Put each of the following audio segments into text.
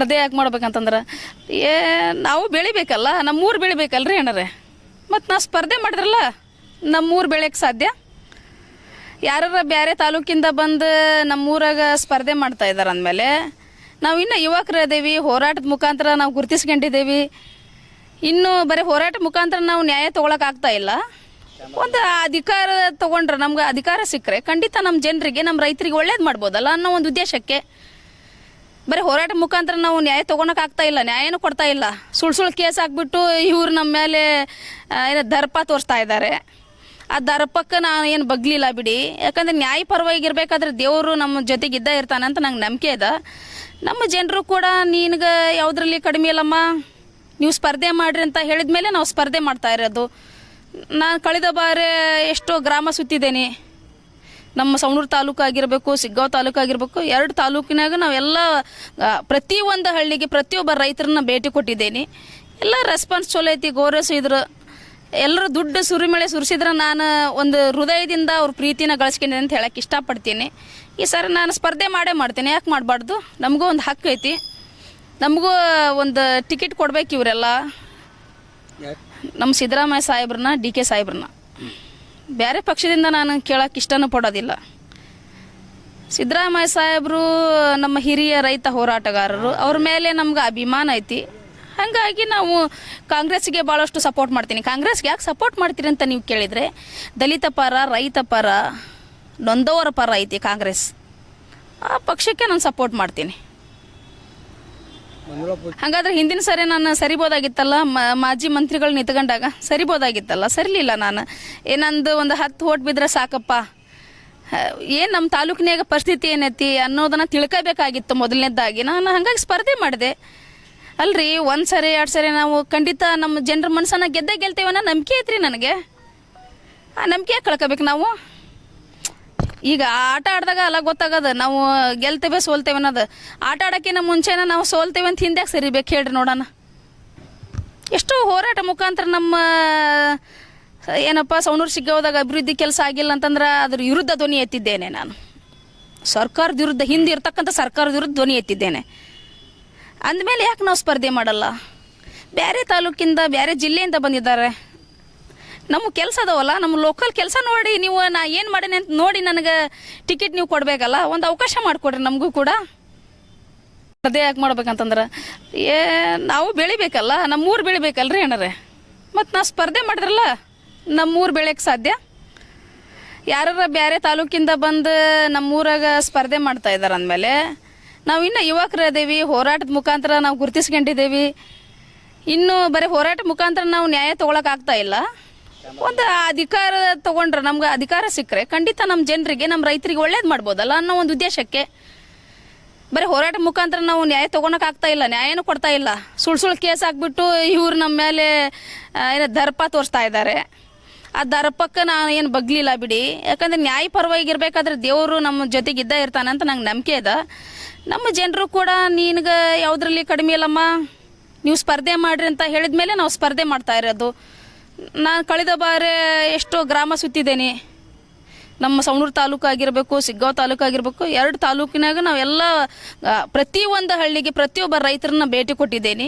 ಅದೇ ಯಾಕೆ ಮಾಡ್ಬೇಕಂತಂದ್ರೆ, ಏ, ನಾವು ಬೆಳಿಬೇಕಲ್ಲ, ನಮ್ಮೂರು ಬೆಳಿಬೇಕಲ್ರಿ ಏನಾರೆ ಮತ್ತು ನಾವು ಸ್ಪರ್ಧೆ ಮಾಡಿದ್ರಲ್ಲ, ನಮ್ಮೂರು ಬೆಳೆಯಕ್ಕೆ ಸಾಧ್ಯ? ಯಾರ ಬೇರೆ ತಾಲೂಕಿಂದ ಬಂದು ನಮ್ಮೂರಾಗ ಸ್ಪರ್ಧೆ ಮಾಡ್ತಾ ಇದ್ದಾರೆ ಅಂದಮೇಲೆ, ನಾವು ಇನ್ನೂ ಯುವಕರು ಅದೇವಿ ಹೋರಾಟದ ಮುಖಾಂತರ ನಾವು ಗುರುತಿಸ್ಕೊಂಡಿದ್ದೇವೆ ಇನ್ನು ಬರೀ ಹೋರಾಟ ಮುಖಾಂತರ ನಾವು ನ್ಯಾಯ ತೊಗೊಳಕ್ಕಾಗ್ತಾ ಇಲ್ಲ. ಒಂದು ಅಧಿಕಾರ ತಗೊಂಡ್ರೆ ನಮ್ಗೆ ಅಧಿಕಾರ ಸಿಕ್ಕರೆ, ಖಂಡಿತ ನಮ್ಮ ಜನರಿಗೆ ನಮ್ಮ ರೈತರಿಗೆ ಒಳ್ಳೇದು ಮಾಡ್ಬೋದಲ್ಲ ಅನ್ನೋ ಒಂದು ಉದ್ದೇಶಕ್ಕೆ ಬರೀ ಹೋರಾಟ ಮುಖಾಂತರ ನಾವು ನ್ಯಾಯ ತಗೊಳಕ್ ಆಗ್ತಾ ಇಲ್ಲ, ನ್ಯಾಯನೂ ಕೊಡ್ತಾ ಇಲ್ಲ. ಸುಳ್ಳು ಸುಳ್ಳು ಕೇಸ್ ಹಾಕ್ಬಿಟ್ಟು ಇವ್ರು ನಮ್ಮ ಮೇಲೆ ಏನೋ ದರ್ಪ ತೋರಿಸ್ತಾ ಇದ್ದಾರೆ ಆ ದರ್ಪಕ್ಕೆ ನಾನು ಏನು ಬಗ್ಲಿಲ್ಲ ಬಿಡಿ. ಯಾಕಂದ್ರೆ ನ್ಯಾಯ ಪರವಾಗಿರ್ಬೇಕಾದ್ರೆ ದೇವರು ನಮ್ಮ ಜೊತೆಗೆ ಇದ್ದ ಇರ್ತಾನೆ ಅಂತ ನಂಗೆ ನಂಬಿಕೆ ಇದೆ. ನಮ್ಮ ಜನರು ಕೂಡ ನಿನಗೆ ಯಾವುದ್ರಲ್ಲಿ ಕಡಿಮೆ ಇಲ್ಲಮ್ಮ? ನೀವು ಸ್ಪರ್ಧೆ ಮಾಡ್ರಿ ಅಂತ ಹೇಳಿದ ಮೇಲೆ ನಾವು ಸ್ಪರ್ಧೆ ಮಾಡ್ತಾ ಇರೋದು. ನಾನು ಕಳೆದ ಬಾರಿ ಎಷ್ಟೋ ಗ್ರಾಮ ಸುತ್ತಿದ್ದೇನೆ. ನಮ್ಮ ಸವಣೂರು ತಾಲೂಕು ಆಗಿರಬೇಕು ಸಿಗ್ಗಾವ್ ತಾಲೂಕು ಆಗಿರಬೇಕು ಎರಡು ತಾಲೂಕಿನಾಗ ನಾವೆಲ್ಲ ಪ್ರತಿ ಒಂದು ಹಳ್ಳಿಗೆ ಪ್ರತಿಯೊಬ್ಬ ರೈತರನ್ನ ಭೇಟಿ ಕೊಟ್ಟಿದ್ದೇನೆ. ಎಲ್ಲ ರೆಸ್ಪಾನ್ಸ್ ಚಲೋ ಐತಿ ಗೌರವಿಸಿದ್ರು ಎಲ್ಲರೂ ದುಡ್ಡು ಸುರಿಮಳೆ ಸುರಿಸಿದ್ರೆ ನಾನು ಒಂದು ಹೃದಯದಿಂದ ಅವ್ರ ಪ್ರೀತಿನ ಗಳಿಸ್ಕೊಂಡೆ ಅಂತ ಹೇಳಕ್ಕೆ ಇಷ್ಟಪಡ್ತೀನಿ. ಈ ಸರಿ ನಾನು ಸ್ಪರ್ಧೆ ಮಾಡೇ ಮಾಡ್ತೀನಿ ಯಾಕೆ ಮಾಡಬಾರ್ದು? ನಮಗೂ ಒಂದು ಹಕ್ಕು ಐತಿ. ನಮಗೂ ಒಂದು ಟಿಕೆಟ್ ಕೊಡ್ಬೇಕು ಇವರೆಲ್ಲ. ನಮ್ಮ ಸಿದ್ದರಾಮಯ್ಯ ಸಾಹೇಬ್ರನ್ನ ಡಿ ಕೆ ಸಾಹೇಬ್ರನ್ನ. ಬೇರೆ ಪಕ್ಷದಿಂದ ನಾನು ಕೇಳಕ್ಕೆ ಇಷ್ಟನೂ ಪಡೋದಿಲ್ಲ. ಸಿದ್ದರಾಮಯ್ಯ ಸಾಹೇಬರು ನಮ್ಮ ಹಿರಿಯ ರೈತ ಹೋರಾಟಗಾರರು, ಅವ್ರ ಮೇಲೆ ನಮ್ಗೆ ಅಭಿಮಾನ ಐತಿ. ಹಾಗಾಗಿ ನಾವು ಕಾಂಗ್ರೆಸ್ಗೆ ಭಾಳಷ್ಟು ಸಪೋರ್ಟ್ ಮಾಡ್ತೀನಿ. ಕಾಂಗ್ರೆಸ್ಗೆ ಯಾಕೆ ಸಪೋರ್ಟ್ ಮಾಡ್ತೀರಿ ಅಂತ ನೀವು ಕೇಳಿದರೆ, ದಲಿತ ಪರ, ರೈತ ಪರ, ನೊಂದವರ ಪರ ಐತಿ ಕಾಂಗ್ರೆಸ್. ಆ ಪಕ್ಷಕ್ಕೆ ನಾನು ಸಪೋರ್ಟ್ ಮಾಡ್ತೀನಿ. ಹಾಗಾದ್ರೆ ಹಿಂದಿನ ಸರಿ ನಾನು ಸರಿಬೋದಾಗಿತ್ತಲ್ಲ? ಮಾಜಿ ಮಂತ್ರಿಗಳು ನಿಂತ್ಕೊಂಡಾಗ ಸರಿಬೋದಾಗಿತ್ತಲ್ಲ? ಸರಿಲಿಲ್ಲ ನಾನು. ಏನಂದು ಒಂದು ಹತ್ತು ಓಟ್ ಬಿದ್ರೆ ಸಾಕಪ್ಪ? ಏನು ನಮ್ಮ ತಾಲೂಕಿನಾಗ ಪರಿಸ್ಥಿತಿ ಏನೈತಿ ಅನ್ನೋದನ್ನ ತಿಳ್ಕೋಬೇಕಾಗಿತ್ತು ಮೊದಲನೇದಾಗಿ. ನಾನು ಹಂಗಾಗಿ ಸ್ಪರ್ಧೆ ಮಾಡಿದೆ. ಅಲ್ರಿ, ಒಂದು ಸರಿ, ಎರಡು ಸರಿ ನಾವು ಖಂಡಿತ ನಮ್ಮ ಜನರ ಮನಸ್ಸನ್ನ ಗೆದ್ದೇ ಗೆಲ್ತೇವೆ ಅನ್ನೋ ನಂಬಿಕೆ ಐತ್ರಿ ನನಗೆ. ಆ ನಂಬಿಕೆ ಕಳ್ಕೊಬೇಕು ನಾವು? ಈಗ ಆಟ ಆಡಿದಾಗ ಅಲ್ಲ ಗೊತ್ತಾಗದ, ನಾವು ಗೆಲ್ತೇವೆ ಸೋಲ್ತೇವೆ ಅನ್ನೋದು. ಆಟ ಆಡೋಕ್ಕಿಂತ ಮುಂಚೆನ ನಾವು ಸೋಲ್ತೇವೆ ಅಂತ ಹಿಂದೆ ಸರಿಬೇಕು ಹೇಳ್ರಿ ನೋಡೋಣ. ಎಷ್ಟೋ ಹೋರಾಟ ಮುಖಾಂತರ ನಮ್ಮ, ಏನಪ್ಪ, ಸವಣೂರು ಸಿಗ್ಗೋದಾಗ ಅಭಿವೃದ್ಧಿ ಕೆಲಸ ಆಗಿಲ್ಲ ಅಂತಂದ್ರೆ ಅದ್ರ ವಿರುದ್ಧ ಧ್ವನಿ ಎತ್ತಿದ್ದೇನೆ ನಾನು. ಸರ್ಕಾರದ ವಿರುದ್ಧ, ಹಿಂದೆ ಇರ್ತಕ್ಕಂಥ ಸರ್ಕಾರದ ವಿರುದ್ಧ ಧ್ವನಿ ಎತ್ತಿದ್ದೇನೆ. ಅಂದಮೇಲೆ ಯಾಕೆ ನಾವು ಸ್ಪರ್ಧೆ ಮಾಡಲ್ಲ? ಬೇರೆ ತಾಲೂಕಿಂದ ಬೇರೆ ಜಿಲ್ಲೆಯಿಂದ ಬಂದಿದ್ದಾರೆ. ನಮ್ಮ ಕೆಲಸ ಅದಾವಲ್ಲ, ನಮ್ಮ ಲೋಕಲ್ ಕೆಲಸ ನೋಡಿ ನೀವು ನಾ ಏನು ಮಾಡೀನಿ ಅಂತ ನೋಡಿ ನನಗೆ ಟಿಕೆಟ್ ನೀವು ಕೊಡಬೇಕಲ್ಲ, ಒಂದು ಅವಕಾಶ ಮಾಡಿಕೊಡ್ರಿ ನಮಗೂ ಕೂಡ. ಅದೇ ಯಾಕೆ ಮಾಡ್ಬೇಕಂತಂದ್ರೆ, ಏ, ನಾವು ಬೆಳಿಬೇಕಲ್ಲ, ನಮ್ಮೂರು ಬೆಳಿಬೇಕಲ್ರಿ ಏನಾರೆ ಮತ್ತು ನಾವು ಸ್ಪರ್ಧೆ ಮಾಡಿದ್ರಲ್ಲ, ನಮ್ಮೂರು ಬೆಳೆಯಕ್ಕೆ ಸಾಧ್ಯ? ಯಾರ ಬೇರೆ ತಾಲೂಕಿಂದ ಬಂದು ನಮ್ಮೂರಾಗ ಸ್ಪರ್ಧೆ ಮಾಡ್ತಾ ಇದ್ದಾರೆ ಅಂದಮೇಲೆ, ನಾವು ಇನ್ನೂ ಯುವಕರು ಅದೇವಿ, ಹೋರಾಟದ ಮುಖಾಂತರ ನಾವು ಗುರುತಿಸ್ಕೊಂಡಿದ್ದೇವೆ ಇನ್ನು ಬರೀ ಹೋರಾಟ ಮುಖಾಂತರ ನಾವು ನ್ಯಾಯ ತೊಗೊಳಕ್ಕಾಗ್ತಾ ಇಲ್ಲ. ಒಂದು ಅಧಿಕಾರ ತಗೊಂಡ್ರೆ ನಮ್ಗೆ ಅಧಿಕಾರ ಸಿಕ್ಕರೆ ಖಂಡಿತ ನಮ್ಮ ಜನರಿಗೆ ನಮ್ಮ ರೈತರಿಗೆ ಒಳ್ಳೇದು ಮಾಡ್ಬೋದಲ್ಲ ಅನ್ನೋ ಒಂದು ಉದ್ದೇಶಕ್ಕೆ. ಬರೀ ಹೋರಾಟ ಮುಖಾಂತರ ನಾವು ನ್ಯಾಯ ತೊಗೊಳಕ್ ಆಗ್ತಾ ಇಲ್ಲ, ನ್ಯಾಯನೂ ಕೊಡ್ತಾ ಇಲ್ಲ. ಸುಳ್ ಸುಳ್ಳು ಕೇಸ್ ಹಾಕ್ಬಿಟ್ಟು ಇವ್ರು ನಮ್ಮ ಮೇಲೆ ಏನು ದರ್ಪ ತೋರಿಸ್ತಾ ಇದ್ದಾರೆ ಆ ದರ್ಪಕ್ಕೆ ನಾನು ಏನು ಬಗ್ಲಿಲ್ಲ ಬಿಡಿ. ಯಾಕಂದ್ರೆ ನ್ಯಾಯ ಪರವಾಗಿರ್ಬೇಕಾದ್ರೆ ದೇವರು ನಮ್ಮ ಜೊತೆಗೆ ಇದ್ದ ಇರ್ತಾನೆ ಅಂತ ನಂಗೆ ನಂಬಿಕೆ ಇದೆ ನಮ್ಮ ಜನರು ಕೂಡ ನಿನಗೆ ಯಾವುದ್ರಲ್ಲಿ ಕಡಿಮೆ ಇಲ್ಲಮ್ಮ. ನೀವು ಸ್ಪರ್ಧೆ ಮಾಡ್ರಿ ಅಂತ ಹೇಳಿದ ಮೇಲೆ ನಾವು ಸ್ಪರ್ಧೆ ಮಾಡ್ತಾ ಇರೋದು. ನಾನು ಕಳೆದ ಬಾರಿ ಎಷ್ಟೋ ಗ್ರಾಮ ಸುತ್ತಿದ್ದೇನೆ. ನಮ್ಮ ಸವಣೂರು ತಾಲೂಕು ಆಗಿರಬೇಕು ಸಿಗ್ಗಾವ್ ತಾಲೂಕು ಆಗಿರಬೇಕು ಎರಡು ತಾಲೂಕಿನಾಗ ನಾವೆಲ್ಲ ಪ್ರತಿಯೊಂದು ಹಳ್ಳಿಗೆ ಪ್ರತಿಯೊಬ್ಬ ರೈತರನ್ನ ಭೇಟಿ ಕೊಟ್ಟಿದ್ದೇನೆ.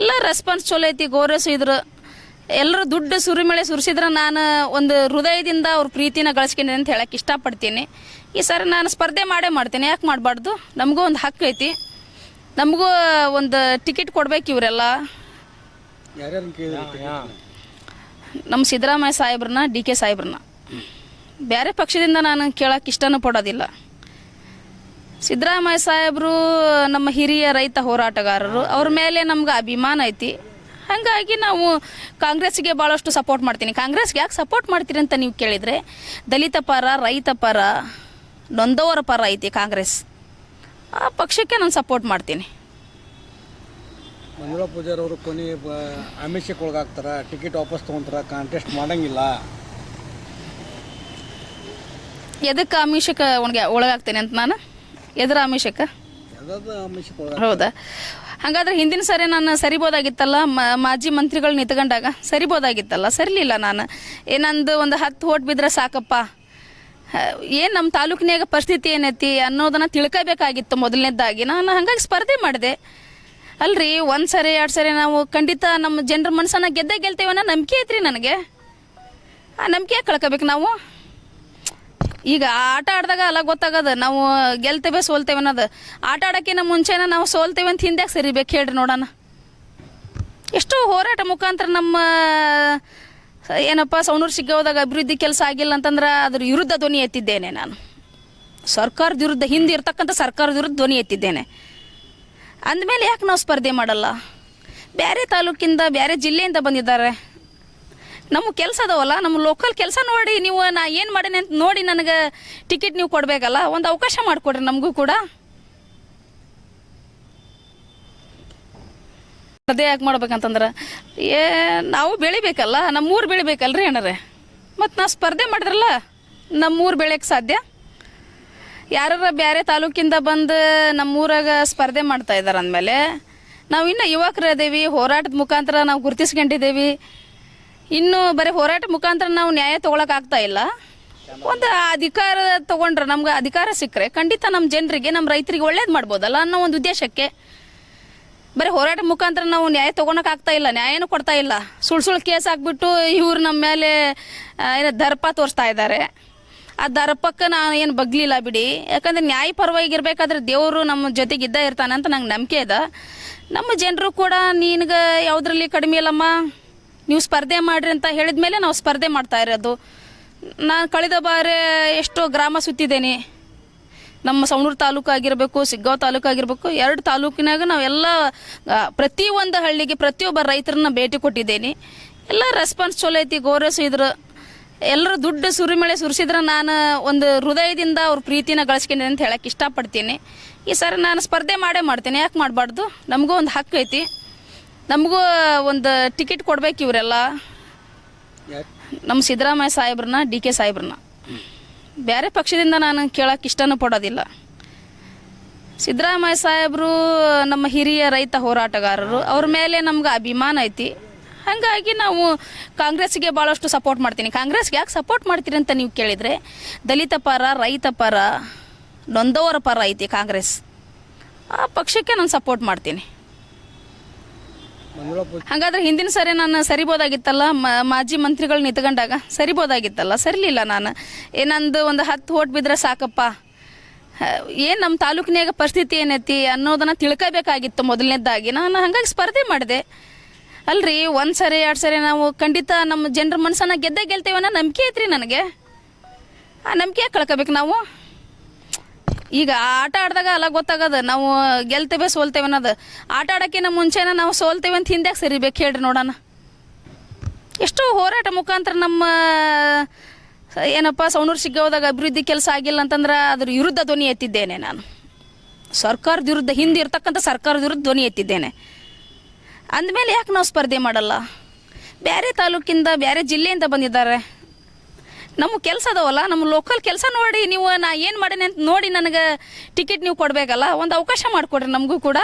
ಎಲ್ಲ ರೆಸ್ಪಾನ್ಸ್ ಚಲೋ ಐತಿ ಗೌರವಿಸಿದ್ರು ಎಲ್ಲರೂ ದುಡ್ಡು ಸುರಿಮಳೆ ಸುರಿಸಿದ್ರೆ ನಾನು ಒಂದು ಹೃದಯದಿಂದ ಅವ್ರ ಪ್ರೀತಿನ ಗಳಿಸ್ಕೊಂಡಿದೆ ಅಂತ ಹೇಳಕ್ಕೆ ಇಷ್ಟಪಡ್ತೀನಿ. ಈ ಸರಿ ನಾನು ಸ್ಪರ್ಧೆ ಮಾಡೇ ಮಾಡ್ತೀನಿ ಯಾಕೆ ಮಾಡಬಾರ್ದು? ನಮಗೂ ಒಂದು ಹಕ್ಕು ಐತಿ. ನಮಗೂ ಒಂದು ಟಿಕೆಟ್ ಕೊಡ್ಬೇಕು ಇವರೆಲ್ಲ. ನಮ್ಮ ಸಿದ್ದರಾಮಯ್ಯ ಸಾಹೇಬ್ರನ್ನ, ಡಿ ಕೆ ಸಾಹೇಬ್ರನ್ನ. ಬೇರೆ ಪಕ್ಷದಿಂದ ನಾನು ಕೇಳಕ್ಕೆ ಇಷ್ಟನೂ ಪಡೋದಿಲ್ಲ. ಸಿದ್ದರಾಮಯ್ಯ ಸಾಹೇಬರು ನಮ್ಮ ಹಿರಿಯ ರೈತ ಹೋರಾಟಗಾರರು, ಅವ್ರ ಮೇಲೆ ನಮ್ಗೆ ಅಭಿಮಾನ ಐತಿ. ಹಾಗಾಗಿ ನಾವು ಕಾಂಗ್ರೆಸ್ಗೆ ಭಾಳಷ್ಟು ಸಪೋರ್ಟ್ ಮಾಡ್ತೀನಿ. ಕಾಂಗ್ರೆಸ್ಗೆ ಯಾಕೆ ಸಪೋರ್ಟ್ ಮಾಡ್ತೀರಿ ಅಂತ ನೀವು ಕೇಳಿದರೆ, ದಲಿತ ಪರ, ರೈತ ಪರ, ನೊಂದವರ ಪರ ಐತಿ ಕಾಂಗ್ರೆಸ್. ಆ ಪಕ್ಷಕ್ಕೆ ನಾನು ಸಪೋರ್ಟ್ ಮಾಡ್ತೀನಿ. ಮಂಜುಳಾ ಪೂಜಾರ್ ಅವರು ಕೊನೆ ಆಮಿಷಕ್ಕೆ ಒಳಗಾಗ್ತಾರ ಟಿಕೆಟ್ ವಾಪಸ್ ತೊಗೊಂತಾರೆ ಕಾಂಟೆಸ್ಟ್ ಮಾಡಂಗಿಲ್ಲ. ಎದಕ್ಕೆ ಆಮಿಷಕ್ಕೆ ಒಳಗೆ ಒಳಗಾಗ್ತೇನೆ ಅಂತ ನಾನು? ಎದ್ರ ಆಮಿಷಕ್ಕೆ ಯಾವ್ದಾದ್ರು ಆಮಿಷಕ್ಕೆ ಒಳಗ ಹೌದಾ? ಹಾಗಾದ್ರೆ ಹಿಂದಿನ ಸರಿ ನಾನು ಸರಿಬೋದಾಗಿತ್ತಲ್ಲ? ಮ- ಮಾಜಿ ಮಂತ್ರಿಗಳು ನಿಂತ್ಕೊಂಡಾಗ ಸರಿಬೋದಾಗಿತ್ತಲ್ಲ? ಸರಿಲಿಲ್ಲ ನಾನು. ಏನಂದು ಒಂದು ಹತ್ತು ಓಟ್ ಬಿದ್ರೆ ಸಾಕಪ್ಪ. ಏನು ನಮ್ಮ ತಾಲೂಕಿನಾಗ ಪರಿಸ್ಥಿತಿ ಏನೈತಿ ಅನ್ನೋದನ್ನ ತಿಳ್ಕೋಬೇಕಾಗಿತ್ತು ಮೊದಲನೇದಾಗಿ. ನಾನು ಹಂಗಾಗಿ ಸ್ಪರ್ಧೆ ಮಾಡಿದೆ. ಅಲ್ರಿ, ಒಂದ್ ಸರಿ, ಎರಡು ಸರಿ ನಾವು ಖಂಡಿತ ನಮ್ಮ ಜನರ ಮನಸ್ಸನ್ನ ಗೆದ್ದೇ ಗೆಲ್ತೇವೆ ನಂಬಿಕೆ ಐತ್ರಿ ನನಗೆ. ಆ ನಂಬಿಕೆ ಕಳ್ಕೋಬೇಕು ನಾವು? ಈಗ ಆಟ ಆಡಿದಾಗ ಅಲ್ಲ ಗೊತ್ತಾಗದ, ನಾವು ಗೆಲ್ತೇವೆ, ಸೋಲ್ತೇವೆ ಅನ್ನೋದು. ಆಟ ಆಡೋಕ್ಕಿಂತ ಮುಂಚೆನ ನಾವು ಸೋಲ್ತೇವೆ ಅಂತ ಹಿಂದ್ಯಾಕೆ ಸರಿಬೇಕು ಹೇಳ್ರಿ ನೋಡೋಣ. ಎಷ್ಟು ಹೋರಾಟ ಮುಖಾಂತರ ನಮ್ಮ, ಏನಪ್ಪ ಸೌಣೂರು ಸಿಗ್ಗೋದಾಗ ಅಭಿವೃದ್ಧಿ ಕೆಲಸ ಆಗಿಲ್ಲ ಅಂತಂದ್ರೆ ಅದ್ರ ವಿರುದ್ಧ ಧ್ವನಿ ಎತ್ತಿದ್ದೇನೆ ನಾನು. ಸರ್ಕಾರದ ವಿರುದ್ಧ, ಹಿಂದೆ ಇರ್ತಕ್ಕಂಥ ಸರ್ಕಾರದ ವಿರುದ್ಧ ಧ್ವನಿ ಎತ್ತಿದ್ದೇನೆ. ಅಂದಮೇಲೆ ಯಾಕೆ ನಾವು ಸ್ಪರ್ಧೆ ಮಾಡಲ್ಲ? ಬೇರೆ ತಾಲೂಕಿಂದ ಬೇರೆ ಜಿಲ್ಲೆಯಿಂದ ಬಂದಿದ್ದಾರೆ. ನಮ್ಮ ಕೆಲಸ ಅದಾವಲ್ಲ ನಮ್ಮ ಲೋಕಲ್ ಕೆಲಸ ನೋಡಿ ನೀವು ನಾ ಏನು ಮಾಡೇನೆ ಅಂತ ನೋಡಿ ನನಗೆ ಟಿಕೆಟ್ ನೀವು ಕೊಡಬೇಕಲ್ಲ? ಒಂದು ಅವಕಾಶ ಮಾಡಿಕೊಡ್ರಿ ನಮಗೂ ಕೂಡ. ಸ್ಪರ್ಧೆ ಯಾಕೆ ಮಾಡ್ಬೇಕಂತಂದ್ರೆ, ಏ, ನಾವು ಬೆಳಿಬೇಕಲ್ಲ, ನಮ್ಮೂರು ಬೆಳಿಬೇಕಲ್ರಿ ಅಣ್ಣರೇ. ಮತ್ತು ನಾವು ಸ್ಪರ್ಧೆ ಮಾಡಿದ್ರಲ್ಲ, ನಮ್ಮೂರು ಬೆಳೆಯೋಕ್ಕೆ ಸಾಧ್ಯ? ಯಾರ ಬೇರೆ ತಾಲೂಕಿಂದ ಬಂದು ನಮ್ಮೂರಾಗ ಸ್ಪರ್ಧೆ ಮಾಡ್ತಾ ಇದ್ದಾರೆ ಅಂದಮೇಲೆ, ನಾವು ಇನ್ನು ಯುವಕರದೇವಿ ಹೋರಾಟದ ಮುಖಾಂತರ ನಾವು ಗುರುತಿಸ್ಕೊಂಡಿದ್ದೇವೆ ಇನ್ನು ಬರೀ ಹೋರಾಟ ಮುಖಾಂತರ ನಾವು ನ್ಯಾಯ ಆಗ್ತಾ ಇಲ್ಲ. ಒಂದು ಅಧಿಕಾರ ತಗೊಂಡ್ರೆ ನಮ್ಗೆ ಅಧಿಕಾರ ಸಿಕ್ಕರೆ, ಖಂಡಿತ ನಮ್ಮ ಜನರಿಗೆ ನಮ್ಮ ರೈತರಿಗೆ ಒಳ್ಳೇದು ಮಾಡ್ಬೋದಲ್ಲ ಅನ್ನೋ ಒಂದು ಉದ್ದೇಶಕ್ಕೆ. ಬರೀ ಹೋರಾಟ ಮುಖಾಂತರ ನಾವು ನ್ಯಾಯ ಆಗ್ತಾ ಇಲ್ಲ, ನ್ಯಾಯನೂ ಕೊಡ್ತಾ ಇಲ್ಲ. ಸುಳ್ಳು ಸುಳ್ಳು ಕೇಸ್ ಹಾಕ್ಬಿಟ್ಟು ಇವ್ರು ನಮ್ಮ ಮೇಲೆ ದರ್ಪ ತೋರಿಸ್ತಾ ಇದ್ದಾರೆ ಆ ದರ್ಪಕ್ಕೆ ನಾನು ಏನು ಬಗ್ಲಿಲ್ಲ ಬಿಡಿ. ಯಾಕಂದ್ರೆ ನ್ಯಾಯ ಪರವಾಗಿರ್ಬೇಕಾದ್ರೆ ದೇವರು ನಮ್ಮ ಜೊತೆಗೆ ಇದ್ದ ಇರ್ತಾನೆ ಅಂತ ನಂಗೆ ನಂಬಿಕೆ ಇದೆ ನಮ್ಮ ಜನರು ಕೂಡ ನಿನಗೆ ಯಾವುದ್ರಲ್ಲಿ ಕಡಿಮೆ ಇಲ್ಲಮ್ಮ. ನೀವು ಸ್ಪರ್ಧೆ ಮಾಡ್ರಿ ಅಂತ ಹೇಳಿದ ಮೇಲೆ ನಾವು ಸ್ಪರ್ಧೆ ಮಾಡ್ತಾ ಇರೋದು. ನಾನು ಕಳೆದ ಬಾರಿ ಎಷ್ಟೋ ಗ್ರಾಮ ಸುತ್ತಿದ್ದೇನೆ. ನಮ್ಮ ಸವಣೂರು ತಾಲೂಕು ಆಗಿರಬೇಕು, ಸಿಗ್ಗಾವ್ ತಾಲೂಕು ಆಗಿರಬೇಕು, ಎರಡು ತಾಲೂಕಿನಾಗ ನಾವೆಲ್ಲ ಪ್ರತಿಯೊಂದು ಹಳ್ಳಿಗೆ ಪ್ರತಿಯೊಬ್ಬ ರೈತರನ್ನ ಭೇಟಿ ಕೊಟ್ಟಿದ್ದೇನೆ. ಎಲ್ಲ ರೆಸ್ಪಾನ್ಸ್ ಚಲೋ ಐತಿ ಗೌರವಿಸಿದ್ರು ಎಲ್ಲರೂ ದುಡ್ಡು ಸುರಿಮಳೆ ಸುರಿಸಿದ್ರೆ ನಾನು ಒಂದು ಹೃದಯದಿಂದ ಅವ್ರ ಪ್ರೀತಿನ ಗಳಿಸ್ಕೊಂಡೆ ಅಂತ ಹೇಳಕ್ಕೆ ಇಷ್ಟಪಡ್ತೀನಿ. ಈ ಸರಿ ನಾನು ಸ್ಪರ್ಧೆ ಮಾಡೇ ಮಾಡ್ತೀನಿ. ಯಾಕೆ ಮಾಡಬಾರ್ದು? ನಮಗೂ ಒಂದು ಹಕ್ಕು ಐತಿ. ನಮಗೂ ಒಂದು ಟಿಕೆಟ್ ಕೊಡ್ಬೇಕು ಇವರೆಲ್ಲ. ನಮ್ಮ ಸಿದ್ದರಾಮಯ್ಯ ಸಾಹೇಬ್ರನ್ನ ಡಿ ಕೆ ಸಾಹೇಬ್ರನ್ನ. ಬೇರೆ ಪಕ್ಷದಿಂದ ನಾನು ಕೇಳಕ್ಕೆ ಇಷ್ಟನೂ ಪಡೋದಿಲ್ಲ. ಸಿದ್ದರಾಮಯ್ಯ ಸಾಹೇಬರು ನಮ್ಮ ಹಿರಿಯ ರೈತ ಹೋರಾಟಗಾರರು. ಅವ್ರ ಮೇಲೆ ನಮ್ಗೆ ಅಭಿಮಾನ ಐತಿ. ಹಾಗಾಗಿ ನಾವು ಕಾಂಗ್ರೆಸ್ಗೆ ಭಾಳಷ್ಟು ಸಪೋರ್ಟ್ ಮಾಡ್ತೀನಿ. ಕಾಂಗ್ರೆಸ್ಗೆ ಯಾಕೆ ಸಪೋರ್ಟ್ ಮಾಡ್ತೀರಿ ಅಂತ ನೀವು ಕೇಳಿದರೆ, ದಲಿತ ಪರ, ರೈತ ಪರ, ನೊಂದವರ ಪರ ಐತಿ ಕಾಂಗ್ರೆಸ್. ಆ ಪಕ್ಷಕ್ಕೆ ನಾನು ಸಪೋರ್ಟ್ ಮಾಡ್ತೀನಿ. ಹಾಗಾದ್ರೆ ಹಿಂದಿನ ಸರಿ ನಾನು ಸರಿಬೋದಾಗಿತ್ತಲ್ಲ? ಮಾಜಿ ಮಂತ್ರಿಗಳು ನಿಂತ್ಕೊಂಡಾಗ ಸರಿಬೋದಾಗಿತ್ತಲ್ಲ? ಸರಿಲಿಲ್ಲ ನಾನು. ಏನಂದು ಒಂದು ಹತ್ತು ಓಟ್ ಬಿದ್ರೆ ಸಾಕಪ್ಪ. ಏನು ನಮ್ಮ ತಾಲೂಕಿನಾಗ ಪರಿಸ್ಥಿತಿ ಏನೈತಿ ಅನ್ನೋದನ್ನ ತಿಳ್ಕೋಬೇಕಾಗಿತ್ತು ಮೊದಲನೇದಾಗಿ. ನಾನು ಹಂಗಾಗಿ ಸ್ಪರ್ಧೆ ಮಾಡಿದೆ. ಅಲ್ರಿ, ಒಂದ್ ಸರಿ, ಎರಡ್ ಸರಿ ನಾವು ಖಂಡಿತ ನಮ್ಮ ಜನರ ಮನಸ್ಸನ್ನ ಗೆದ್ದೇ ಗೆಲ್ತೇವೆ ನಂಬಿಕೆ ಐತ್ರಿ ನನಗೆ. ಆ ನಂಬಿಕೆ ಕಳ್ಕೋಬೇಕು ನಾವು? ಈಗ ಆಟ ಆಡಿದಾಗ ಅಲ್ಲ ಗೊತ್ತಾಗದ, ನಾವು ಗೆಲ್ತೇವೆ, ಸೋಲ್ತೇವೆ ಅನ್ನೋದು. ಆಟ ಆಡೋಕ್ಕಿಂತ ಮುಂಚೆನ ನಾವು ಸೋಲ್ತೇವೆ ಅಂತ ಹಿಂದ್ಯಾಕೆ ಸರಿಬೇಕು ಹೇಳ್ರಿ ನೋಡೋಣ. ಎಷ್ಟೋ ಹೋರಾಟ ಮುಖಾಂತರ ನಮ್ಮ, ಏನಪ್ಪ ಸೌಣೂರು ಸಿಗ್ಗೋದಾಗ ಅಭಿವೃದ್ಧಿ ಕೆಲಸ ಆಗಿಲ್ಲ ಅಂತಂದ್ರೆ ಅದ್ರ ವಿರುದ್ಧ ಧ್ವನಿ ಎತ್ತಿದ್ದೇನೆ ನಾನು. ಸರ್ಕಾರದ ವಿರುದ್ಧ, ಹಿಂದೆ ಇರ್ತಕ್ಕಂಥ ಸರ್ಕಾರದ ವಿರುದ್ಧ ಧ್ವನಿ ಎತ್ತಿದ್ದೇನೆ. ಅಂದಮೇಲೆ ಯಾಕೆ ನಾವು ಸ್ಪರ್ಧೆ ಮಾಡಲ್ಲ? ಬೇರೆ ತಾಲೂಕಿಂದ ಬೇರೆ ಜಿಲ್ಲೆಯಿಂದ ಬಂದಿದ್ದಾರೆ. ನಮ್ಮ ಕೆಲಸ ಅದಾವಲ್ಲ ನಮ್ಮ ಲೋಕಲ್ ಕೆಲಸ ನೋಡಿ ನೀವು ನಾ ಏನು ಮಾಡೀನಿ ಅಂತ ನೋಡಿ ನನಗೆ ಟಿಕೆಟ್ ನೀವು ಕೊಡಬೇಕಲ್ಲ? ಒಂದು ಅವಕಾಶ ಮಾಡಿಕೊಡ್ರಿ ನಮಗೂ ಕೂಡ.